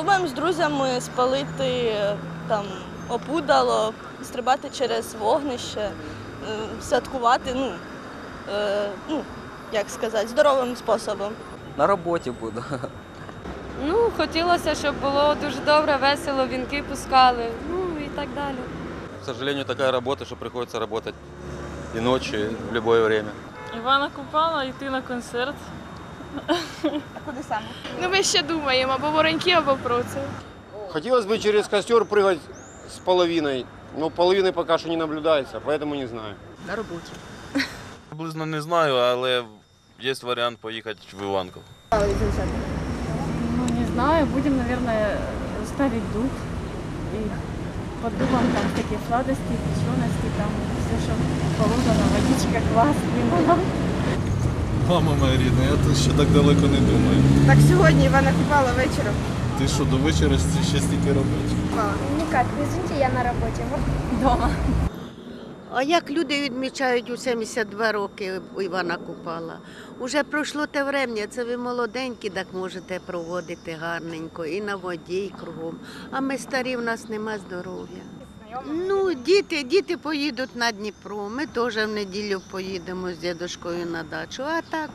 Думаємо з друзями спалити е, там опудало, стрибати через вогнище, е, святкувати, ну, е, ну, як сказати, здоровим способом. На роботі буду. Ну, хотілося, щоб було дуже добре, весело, вінки пускали, ну і так далі. К сожалению, такая работа, что приходится работать и ночью, и в любое время. Івана Купала йти на концерт. Ну, ми ще думаємо, або вороньки, або проти. Хотелось бы через костер прыгать с половиной, но половины пока что не наблюдается, поэтому не знаю. На роботі. Приблизно не знаю, але є варіант поїхати в Іванков. Ну, не знаю, будем, наверное, ставить дуб. И под дубом там всякие сладости, печености, там все, что положено, водичка, квас, лимонад. Мама моя рідна, я тут ще так далеко не думаю. Так сьогодні Івана Купала вечором. Ти що, до вечора ще стільки робити? Никак, извините, я на работе. Дома. А як люди відмічають у 72 роки Івана Купала? Уже пройшло те врем'я, це ви молоденькі, так можете проводити гарненько і на воді, і кругом. А ми старі, в нас нема здоров'я. Ну, діти, діти поїдуть на Дніпро. Ми теж в неділю поїдемо з дідушкою на дачу. А так,